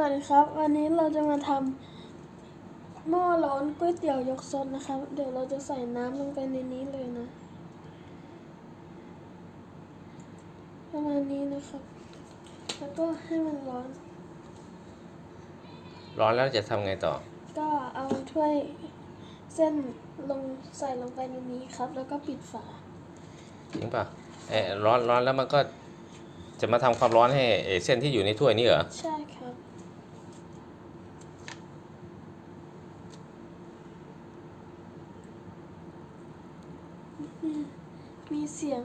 วัสดีครับวันนี้เราจะมาทำหม้อร้อนก๋วยเตี๋ยวยกซดนะครับ เดี๋ยวเราจะใส่น้ำลงไปในนี้เลยนะ ประมาณนี้นะครับ แล้วก็ให้มันร้อน ร้อนแล้วจะทำไงต่อ ก็เอาถ้วยเส้นลงใส่ลงไปในนี้ครับ แล้วก็ปิดฝาจริงป่ะเออร้อนร้อนแล้วมันก็จะมาทำความร้อนให้ไอ้เส้นที่อยู่ในถ้วยนี่เหรอใช่ครับ มีเสียง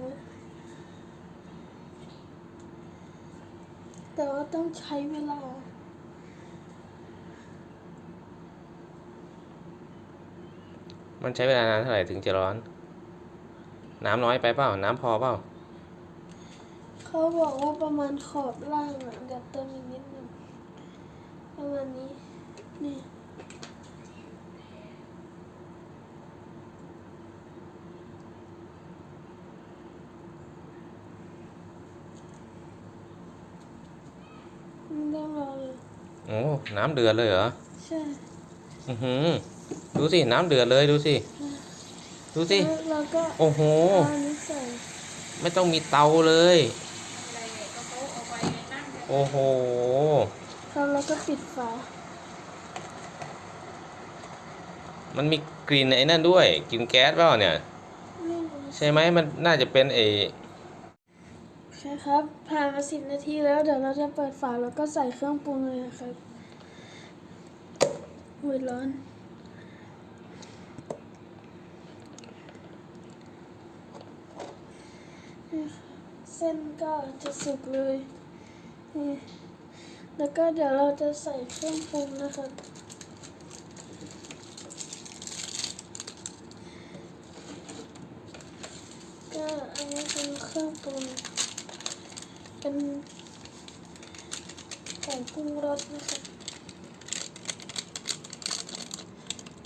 แต่ว่าต้องใช้เวลามันใช้เวลานานเท่าไหร่ถึงจะร้อน น้ำน้อยไปเปล่า น้ำพอเปล่า เขาบอกว่าประมาณขอบล่างอะเดี๋ยวเติมอีกนิดนึงประมาณนี้ นี่ ไม่ต้องรอเลยโอ้น้ำเดือดเลยเหรอ ใช่ อือหือ ดูสิ น้ำเดือดเลยดูสิ ดูสิ แล้วเราก็โอ้โห เอาอันนี้ใส่ไม่ต้องมีเตาเลย โอ้โหแล้วเราก็ปิดฝา มันมีกลิ่นไอ้นั่นด้วย กลิ่นแก๊สเปล่าเนี่ย ไม่รู้ ใช่ไหมมันน่าจะเป็นไอ้ ใช่ครับ ผ่านมาสิบนาทีแล้วเดี๋ยวเราจะเปิดฝาแล้วก็ใส่เครื่องปรุงเลยนะครับอุ้ยร้อน เส้นก็จะสุกเลยนี่แล้วก็เดี๋ยวเราจะใส่เครื่องปรุงนะครับก็อันนี้เป็นเครื่องปรุง เป็นผงปรุงรสนะครับ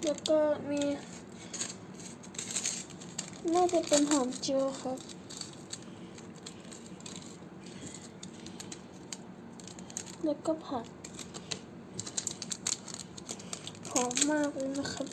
แล้วก็มีน่าจะเป็นหอมเจียวครับ แล้วก็ผักหอมมากเลยนะครับ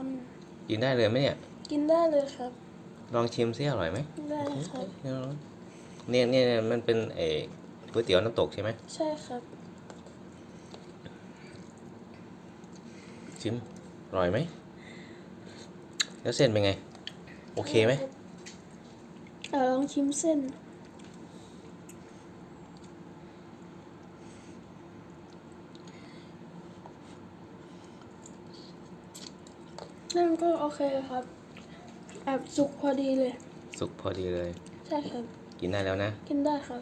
คนกินได้เลยไหมเนี่ย กินได้เลยครับ ลองชิมซิอร่อยไหมได้ครับเนี่ยเนี่ยเนี่ยมันเป็นเออก๋วยเตี๋ยวน้ำตกใช่ไหมใช่ครับ ชิมอร่อยไหม แล้วเส้นเป็นไง โอเคไหมเออลองชิมเส้น นั่นก็โอเคครับแอบสุกพอดีเลย สุกพอดีเลย ใช่ครับ กินได้แล้วนะ กินได้ครับ